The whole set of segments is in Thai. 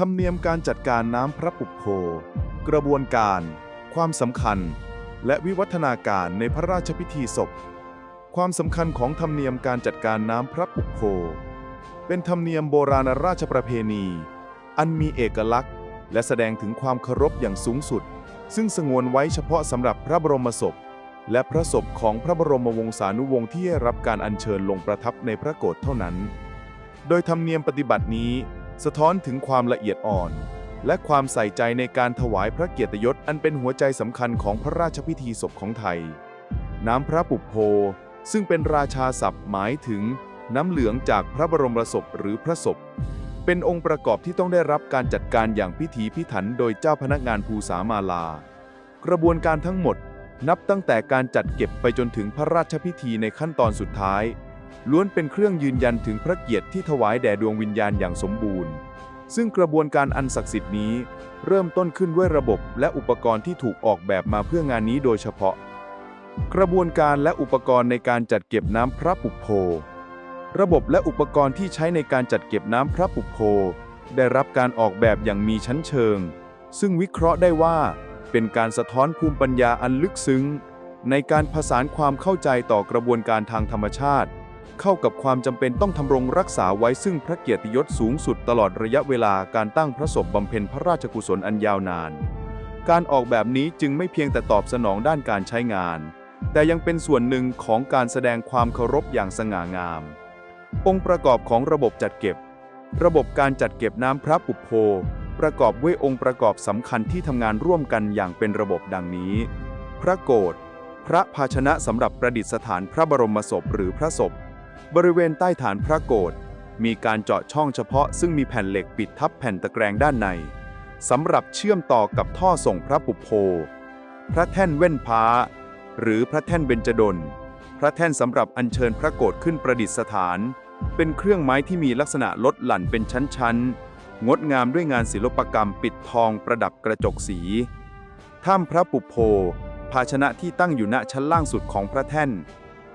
ธรรมเนียมการจัดการน้ำพระปุพโพกระบวนการ ความสำคัญ และวิวัฒนาการในพระราชพิธีศพ ความสำคัญของธรรมเนียมการจัดการน้ำพระปุพโพเป็นธรรมเนียมโบราณราชประเพณี อันมีเอกลักษณ์ และแสดงถึงความเคารพอย่างสูงสุด ซึ่งสงวนไว้เฉพาะสำหรับพระบรมศพ และพระศพของพระบรมวงศานุวงศ์ที่ได้รับการอัญเชิญลงประทับในพระโกศเท่านั้น โดยธรรมเนียมปฏิบัตินี้ สะท้อนถึงความละเอียดอ่อน และความใส่ใจในการถวายพระเกียรติยศอันเป็นหัวใจสำคัญของพระราชพิธีศพของไทย น้ำพระปุพโพซึ่งเป็นราชาศัพท์หมายถึงน้ำเหลืองจากพระบรมศพหรือพระศพ เป็นองค์ประกอบที่ต้องได้รับการจัดการอย่างพิถีพิถันโดยเจ้าพนักงานภูษามาลา กระบวนการทั้งหมดนับตั้งแต่การจัดเก็บไปจนถึงพระราชพิธีในขั้นตอนสุดท้าย ล้วนเป็นเครื่องยืนยันถึงพระเกียรติที่ถวายแด่ดวงวิญญาณอย่างสมบูรณ์ ซึ่งกระบวนการอันศักดิ์สิทธิ์นี้ เริ่มต้นขึ้นด้วยระบบและอุปกรณ์ที่ถูกออกแบบมาเพื่องานนี้โดยเฉพาะ กระบวนการและอุปกรณ์ในการจัดเก็บน้ำพระปุโพระบบและอุปกรณ์ที่ใช้ในการจัดเก็บน้ำพระปุโพได้รับการออกแบบอย่างมีชั้นเชิง ซึ่งวิเคราะห์ได้ว่าเป็นการสะท้อนภูมิปัญญาอันลึกซึ้ง ในการผสานความเข้าใจต่อกระบวนการทางธรรมชาติ เข้ากับความจำเป็นต้องทำรงรักษาไว้ซึ่งพระเกียรติยศสูงสุดตลอดระยะเวลาการตั้งพระศพบำเพ็ญพระราชกุศลอันยาวนาน การออกแบบนี้จึงไม่เพียงแต่ตอบสนองด้านการใช้งาน แต่ยังเป็นส่วนหนึ่งของการแสดงความเคารพอย่างสง่างาม องค์ประกอบของระบบจัดเก็บ ระบบการจัดเก็บน้ำพระปุพโพประกอบด้วยองค์ประกอบสำคัญที่ทำงานร่วมกันอย่างเป็นระบบดังนี้ พระโกรธพระภาชนะสำหรับประดิษฐานพระบรมศพหรือพระศพ บริเวณใต้ฐานพระโกรธมีการเจาะช่องเฉพาะซึ่งมีแผ่นเหล็กปิดทับแผ่นตะแกรงด้านในสำหรับเชื่อมต่อกับท่อส่งพระปุโพ พระแท่นเว้นพ้า หรือพระแท่นเบญจดล พระแท่นสำหรับอัญเชิญพระโกรธขึ้นประดิษฐาน เป็นเครื่องไม้ที่มีลักษณะลดหลั่นเป็นชั้นๆ งดงามด้วยงานศิลปกรรมปิดทองประดับกระจกสี ถ้ำพระปุโพ ภาชนะที่ตั้งอยู่ณชั้นล่างสุดของพระแท่น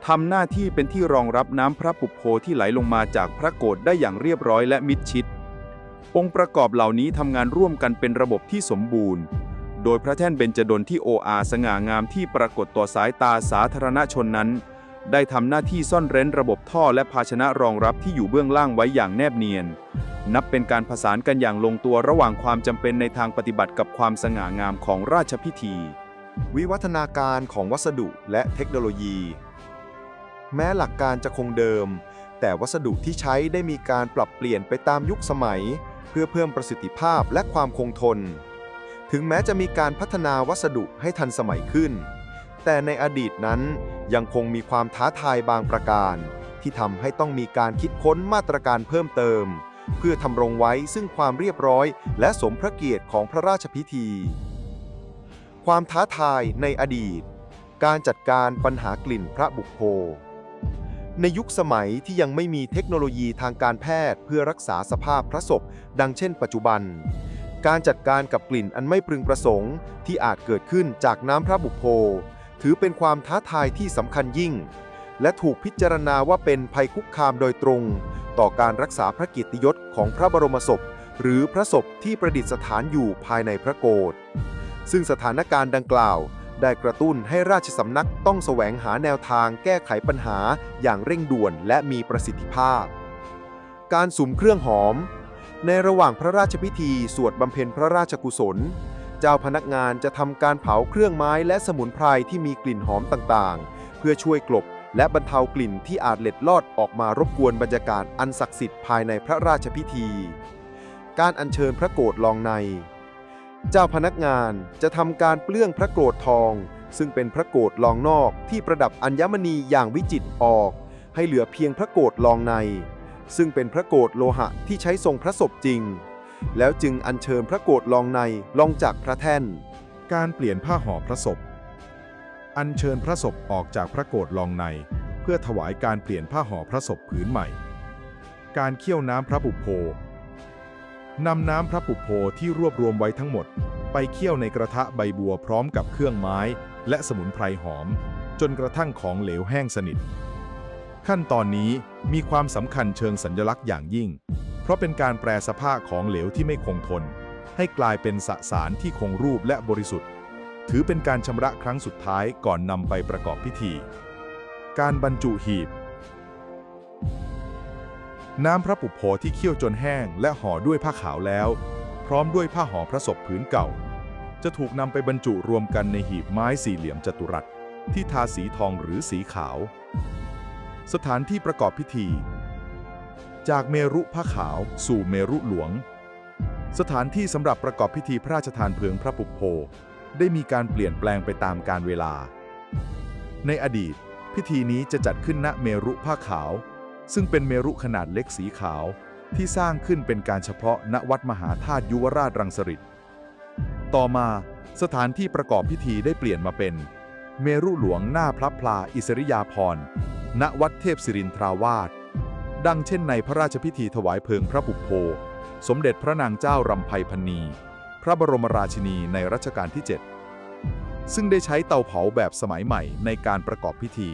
ทำหน้าที่เป็นที่รองรับน้ำพระปุโพที่ไหลลงมาจากพระโกรธได้อย่างเรียบร้อยและมิดชิด องค์ประกอบเหล่านี้ทำงานร่วมกันเป็นระบบที่สมบูรณ์ โดยพระแท่นเบญจดลที่โออาสง่างามที่ปรากฏต่อสายตาสาธารณชนนั้น ได้ทำหน้าที่ซ่อนเร้นระบบท่อและภาชนะรองรับที่อยู่เบื้องล่างไว้อย่างแนบเนียน นับเป็นการผสานกันอย่างลงตัวระหว่างความจำเป็นในทางปฏิบัติกับความสง่างามของราชพิธี วิวัฒนาการของวัสดุและเทคโนโลยี แม้หลักการจะคงเดิม แต่วัสดุที่ใช้ได้มีการปรับเปลี่ยนไปตามยุคสมัย เพื่อเพิ่มประสิทธิภาพและความคงทน ถึงแม้จะมีการพัฒนาวัสดุให้ทันสมัยขึ้น แต่ในอดีตนั้นยังคงมีความท้าทายบางประการ ที่ทำให้ต้องมีการคิดค้นมาตรการเพิ่มเติม เพื่อทำรงไว้ซึ่งความเรียบร้อย และสมพระเกียรติของพระราชพิธี ความท้าทายในอดีต การจัดการปัญหากลิ่นพระบุพโพ ในยุคสมัยที่ยังไม่มีเทคโนโลยีทางการแพทย์เพื่อรักษาสภาพพระศพ ดังเช่นปัจจุบัน การจัดการกับกลิ่นอันไม่พึงประสงค์ที่อาจเกิดขึ้นจากน้ำพระบุพโพถือเป็นความท้าทายที่สำคัญยิ่ง และถูกพิจารณาว่าเป็นภัยคุกคามโดยตรง ต่อการรักษาพระกียรติยศของพระบรมศพ หรือพระศพที่ประดิษฐานอยู่ภายในพระโกศซึ่งสถานการณ์ดังกล่าว ได้กระตุ้นให้ราชสำนักต้องแสวงหาแนวทางแก้ไขปัญหาอย่างเร่งด่วนและมีประสิทธิภาพ การสุมเครื่องหอม ในระหว่างพระราชพิธีสวดบำเพ็ญพระราชกุศล เจ้าพนักงานจะทำการเผาเครื่องไม้และสมุนไพรที่มีกลิ่นหอมต่างๆ เพื่อช่วยกลบและบรรเทากลิ่นที่อาจเล็ดลอดออกมารบกวนบรรยากาศอันศักดิ์สิทธิ์ภายในพระราชพิธี การอัญเชิญพระโกรธลองใน เจ้าพนักงานจะทำการเปลื้องพระโกรธทอง ซึ่งเป็นพระโกรธลองนอกที่ประดับอัญมณีอย่างวิจิตรออก ให้เหลือเพียงพระโกรธลองใน ซึ่งเป็นพระโกรธโลหะที่ใช้ทรงพระศพจริง แล้วจึงอัญเชิญพระโกรธลองในลงจากพระแท่น การเปลี่ยนผ้าห่อพระศพ อัญเชิญพระศพออกจากพระโกรธลองใน เพื่อถวายการเปลี่ยนผ้าห่อพระศพผืนใหม่ การเคี่ยวน้ำพระปุพโพ นำน้ำพระปุโพที่รวบรวมไว้ทั้งหมด ไปเคี่ยวในกระทะใบบัวพร้อมกับเครื่องไม้ และสมุนไพรหอม จนกระทั่งของเหลวแห้งสนิท ขั้นตอนนี้มีความสำคัญเชิงสัญลักษณ์อย่างยิ่ง เพราะเป็นการแปลสภาพของเหลวที่ไม่คงทน ให้กลายเป็นสสารที่คงรูปและบริสุทธิ์ ถือเป็นการชำระครั้งสุดท้ายก่อนนำไปประกอบพิธี การบรรจุหีบ น้ำพระปุโพที่เคี่ยวจนแห้งและห่อด้วยผ้าขาวแล้ว พร้อมด้วยผ้าห่อพระศพผืนเก่า จะถูกนำไปบรรจุรวมกันในหีบไม้สี่เหลี่ยมจัตุรัส ที่ทาสีทองหรือสีขาว สถานที่ประกอบพิธี จากเมรุผ้าขาว สู่เมรุหลวง สถานที่สำหรับประกอบพิธีพระราชทานเพลิงพระปุโพได้มีการเปลี่ยนแปลงไปตามกาลเวลา ในอดีต พิธีนี้จะจัดขึ้นณเมรุผ้าขาว ซึ่งเป็นเมรุขนาดเล็กสีขาว ที่สร้างขึ้นเป็นการเฉพาะณวัดมหาธาตุยุวราชรังสฤษต่อมาสถานที่ประกอบพิธีได้เปลี่ยนมาเป็น เมรุหลวงหน้าพระพลาอิสริยาภรณ์ณวัดเทพศิรินทราวาสดังเช่นในพระราชพิธีถวายเพลิงพระปุพโพสมเด็จพระนางเจ้ารำไพพรรณีพระบรมราชินีในรัชกาลที่ 7 ซึ่งได้ใช้เตาเผาแบบสมัยใหม่ในการประกอบพิธี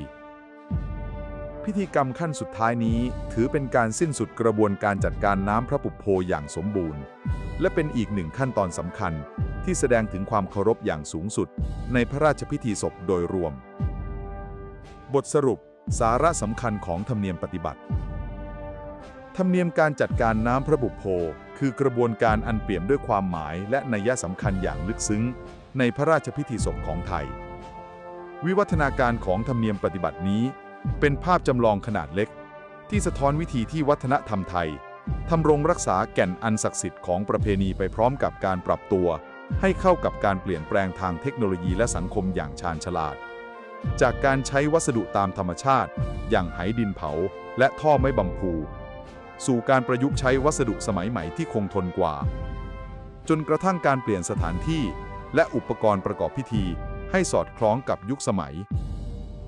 พิธีกรรมขั้นสุดท้ายนี้ ถือเป็นการสิ้นสุดกระบวนการจัดการน้ำพระปุพโพอย่างสมบูรณ์ และเป็นอีกหนึ่งขั้นตอนสำคัญที่แสดงถึงความเคารพอย่างสูงสุด ในพระราชพิธีศพโดยรวม บทสรุปสาระสำคัญของธรรมเนียมปฏิบัติ ธรรมเนียมการจัดการน้ำพระบุพโพคือกระบวนการอันเปี่ยมด้วยความหมายและนัยสำคัญอย่างลึกซึ้ง ในพระราชพิธีศพของไทย วิวัฒนาการของธรรมเนียมปฏิบัตินี้ เป็นภาพจำลองขนาดเล็ก ที่สะท้อนวิธีที่วัฒนธรรมไทยทำรงรักษาแก่นอันศักดิ์สิทธิ์ของประเพณีไปพร้อมกับการปรับตัว ให้เข้ากับการเปลี่ยนแปลงทางเทคโนโลยีและสังคมอย่างชาญฉลาด จากการใช้วัสดุตามธรรมชาติ อย่างไหดินเผา และท่อไม้บำพู สู่การประยุกต์ใช้วัสดุสมัยใหม่ที่คงทนกว่า จนกระทั่งการเปลี่ยนสถานที่ และอุปกรณ์ประกอบพิธี ให้สอดคล้องกับยุคสมัย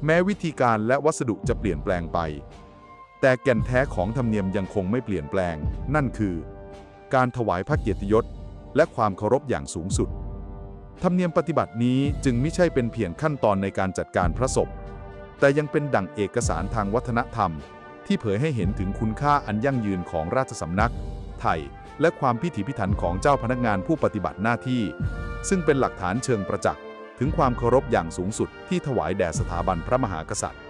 แม้วิธีการและวัสดุจะเปลี่ยนแปลงไป แต่แก่นแท้ของธรรมเนียมยังคงไม่เปลี่ยนแปลง นั่นคือ การถวายพระเกียรติยศ และความเคารพอย่างสูงสุด ธรรมเนียมปฏิบัตินี้จึงไม่ใช่เป็นเพียงขั้นตอนในการจัดการพระศพ แต่ยังเป็นดั่งเอกสารทางวัฒนธรรม ที่เผยให้เห็นถึงคุณค่าอันยั่งยืนของราชสำนัก ไทย และความพิถีพิถันของเจ้าพนักงานผู้ปฏิบัติหน้าที่ ซึ่งเป็นหลักฐานเชิงประจักษ์ ถึงความเคารพอย่างสูงสุดที่ถวายแด่สถาบันพระมหากษัตริย์